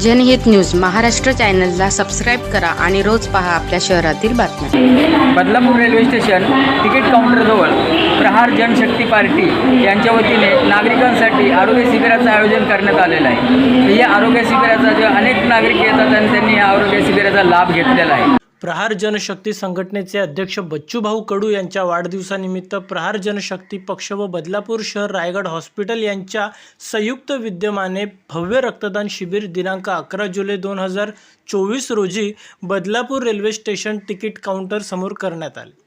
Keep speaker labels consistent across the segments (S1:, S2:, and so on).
S1: जनहित न्यूज महाराष्ट्र चॅनलला सबस्क्राईब करा आणि रोज पहा आपल्या शहरातील बातम्या.
S2: बदलापूर रेल्वे स्टेशन तिकीट काउंटरजवळ प्रहार जनशक्ती पार्टी यांच्या वतीने नागरिकांसाठी आरोग्य शिबिराचं आयोजन करण्यात आलेलं आहे. या आरोग्य शिबिराचा जे अनेक नागरिक येतात आणि त्यांनी या आरोग्य शिबिराचा लाभ घेतलेला आहे.
S3: प्रहार जनशक्ती संघटनेचे अध्यक्ष बच्चूभाऊ कडू यांच्या वाढदिवसानिमित्त प्रहार जनशक्ती पक्ष व बदलापूर शहर रायगड हॉस्पिटल यांच्या संयुक्त विद्यमाने भव्य रक्तदान शिबिर दिनांक अकरा जुलै दोन हजार चोवीस रोजी Badlapur railway station ticket counter समोर करण्यात आले.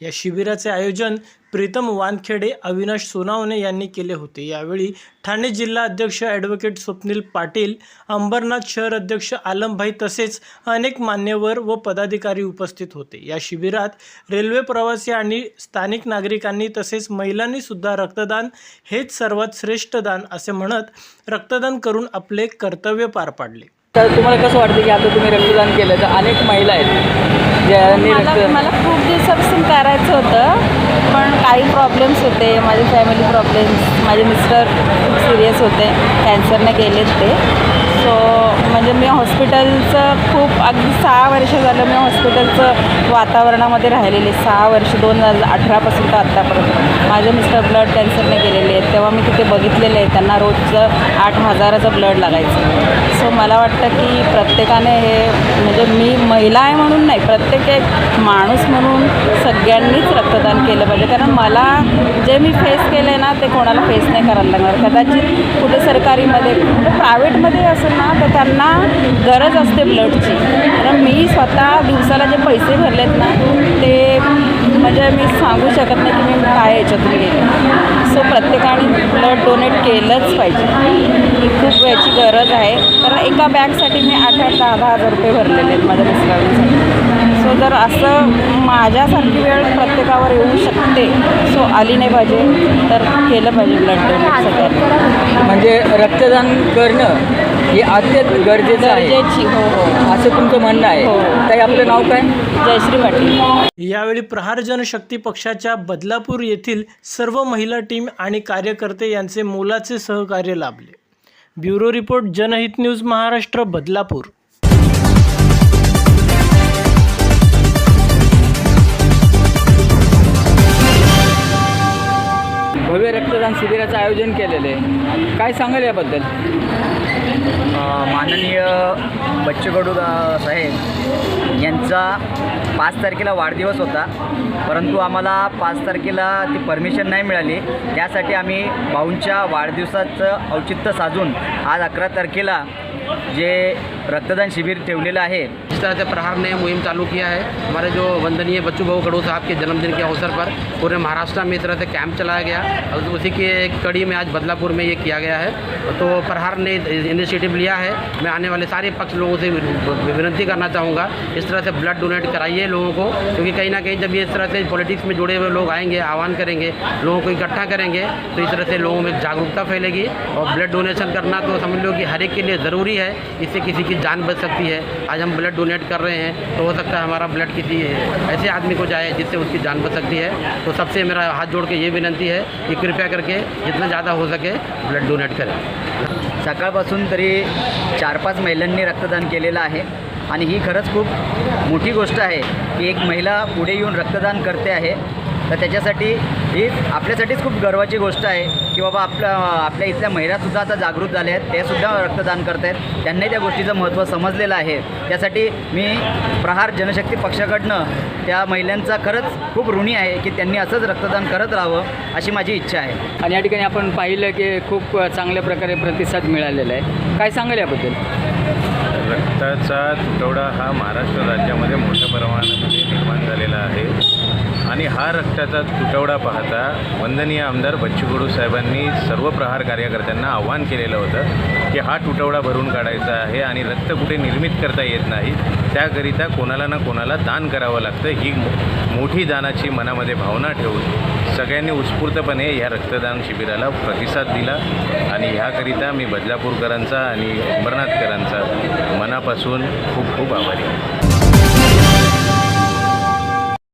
S3: या शिबिराचे आयोजन प्रीतम वानखेडे अविनाश सोनावणे यांनी केले होते. यावेळी ठाणे जिल्हा अध्यक्ष ॲडव्होकेट स्वप्नील पाटील अंबरनाथ शहर अध्यक्ष आलमभाई तसेच अनेक मान्यवर व पदाधिकारी उपस्थित होते. या शिबिरात रेल्वे प्रवासी आणि स्थानिक नागरिकांनी तसेच महिलांनी सुद्धा रक्तदान हेच सर्वात श्रेष्ठ दान असे म्हणत रक्तदान करून आपले कर्तव्य पार पाडले.
S2: तर तुम्हाला कसं वाटतं की आता तुम्ही रक्तदान केलं तर अनेक महिला आहेत ज्यांनी
S4: मला
S2: रक्त
S4: मला खूप करायचं होतं पण काही प्रॉब्लेम्स होते. माझे फॅमिली प्रॉब्लेम्स माझे मिस्टर खूप सिरियस होते. कॅन्सरने गेलेत ते. सो म्हणजे मी हॉस्पिटलचं खूप अगदी सहा वर्ष झालं मी हॉस्पिटलचं वातावरणामध्ये राहिलेली. सहा वर्ष दोन हजार अठरापासून तर आत्तापर्यंत माझे मिस्टर ब्लड कॅन्सरने गेलेले आहेत. तेव्हा मी तिथे बघितलेले आहे. त्यांना रोजचं आठ हजाराचं ब्लड लागायचं. सो मला वाटतं की प्रत्येकाने हे म्हणजे मी महिला आहे म्हणून नाही प्रत्येक एक माणूस म्हणून सगळ्यांनीच रक्तदान केलं पाहिजे. कारण मला जे मी फेस केलं आहे ना ते कोणाला फेस नाही करायला लागणार. कदाचित कुठे सरकारीमध्ये कुठे प्रायव्हेटमध्ये असेल ना तर त्यांना गरज असते ब्लडची. कारण मी स्वतः दिवसाला जे पैसे भरलेत ना ते म्हणजे मी सांगू शकत नाही की मी काय याच्यातून गेले. सो प्रत्येकाने ब्लड डोनेट केलंच पाहिजे. ही खूप याची गरज आहे. कारण एका बॅगसाठी मी आठ आठ दहा दहा हजार रुपये भरलेले आहेत माझ्या मिस्टरांसाठी सो जर असं माझ्यासारखी वेळ प्रत्येकावर येऊ शकते सो आली नाही पाहिजे तर केलं पाहिजे ब्लड डोनेट सगळ्यांनी.
S2: म्हणजे रक्तदान करणं हे अत्यंत गरजेचं आहे.
S4: गरजेची हो हो.
S2: असं तुमचं म्हणणं आहे.
S4: हो.
S2: ताई आपलं नाव काय?
S4: जयश्री पाटील.
S3: यावेळी प्रहार जनशक्ती पक्षाच्या बदलापूर येथील सर्व महिला टीम आणि कार्यकर्ते यांचे मोलाचे सहकार्य लाभले. Bureau report Janhit news Maharashtra Badlapur.
S2: भव्य रक्तदान शिबिराचं आयोजन केलेलं आहे. काय सांगाल याबद्दल?
S5: माननीय बच्चूकडू साहेब यांचा पाच तारखेला वाढदिवस होता. परंतु आम्हाला पाच तारखेला ती परमिशन नाही मिळाली. त्यासाठी आम्ही भाऊंच्या वाढदिवसाचं औचित्य साधून आज अकरा तारखेला जे रक्तदान शिविर ठेवलेलं आहे.
S6: इस तरह से प्रहार ने मुहिम चालू किया है। हमारे जो वंदनीय बच्चू भाऊ खड़ू साहब के जन्मदिन के अवसर पर पूरे महाराष्ट्र में इस तरह से कैंप चलाया गया और उसी की एक कड़ी में आज बदलापुर में ये किया गया है। तो प्रहार ने इनिशिएटिव लिया है। मैं आने वाले सारे पक्ष लोगों से विनती करना चाहूँगा, इस तरह से ब्लड डोनेट कराइए लोगों को, क्योंकि कहीं ना कहीं जब इस तरह से पॉलिटिक्स में जुड़े हुए लोग आएँगे, आह्वान करेंगे, लोगों को इकट्ठा करेंगे तो इस तरह से लोगों में जागरूकता फैलेगी और ब्लड डोनेशन करना तो समझ लो कि हर एक के लिए ज़रूरी है। इससे किसी की जान बच सकती है। आज हम ब्लड डोनेट कर रहे हैं तो हो सकता है हमारा ब्लड किसी ऐसे आदमी को जाए जिससे उसकी जान बच सकती है। तो सबसे मेरा हाथ जोड़ के ये विनंती है कि कृपया करके जितना ज़्यादा हो सके ब्लड डोनेट करें।
S5: सकाळपासून तरी चार पाच महिलांनी रक्तदान केलेलं आहे आणि ही खरंच खूप मोठी गोष्ट आहे की एक महिला पुढे येऊन रक्तदान करते आहे. तर त्याच्यासाठी ही आपल्यासाठीच खूप गर्वाची गोष्ट आहे. की बाबा आपल्या आपल्या इथल्या महिलासुद्धा आता जागृत झाल्या आहेत. ते सुद्धा रक्तदान करत आहेत. त्यांनाही त्या गोष्टीचं महत्त्व समजलेलं आहे. त्यासाठी मी प्रहार जनशक्ती पक्षाकडनं त्या महिलांचा खरंच खूप ऋणी आहे की त्यांनी असंच रक्तदान करत राहावं अशी माझी इच्छा आहे.
S2: आणि या ठिकाणी आपण पाहिलं की खूप चांगल्या प्रकारे प्रतिसाद मिळालेला आहे. काय सांगाल याबद्दल?
S7: रक्ताचा तुटवडा हा महाराष्ट्र राज्यामध्ये मोठ्या प्रमाणामध्ये निर्माण झालेला आहे. आणि हा रक्ताचा तुटवडा पाहता वंदनीय आमदार बच्चू कडू साहेबांनी सर्व प्रहार कार्यकर्त्यांना आव्हान केलेलं होतं की हा तुटवडा भरून काढायचा आहे आणि रक्त कुठे निर्मित करता येत नाही त्याकरिता कोणाला ना कोणाला दान करावं लागतं ही मो- मोठी दानाची मनामध्ये भावना ठेवून सगळ्यांनी उत्स्फूर्तपणे ह्या रक्तदान शिबिराला प्रतिसाद दिला आणि ह्याकरिता मी बदलापूरकरांचा आणि अंबरनाथकरांचा मनापासून खूप खूप आभारी आहे.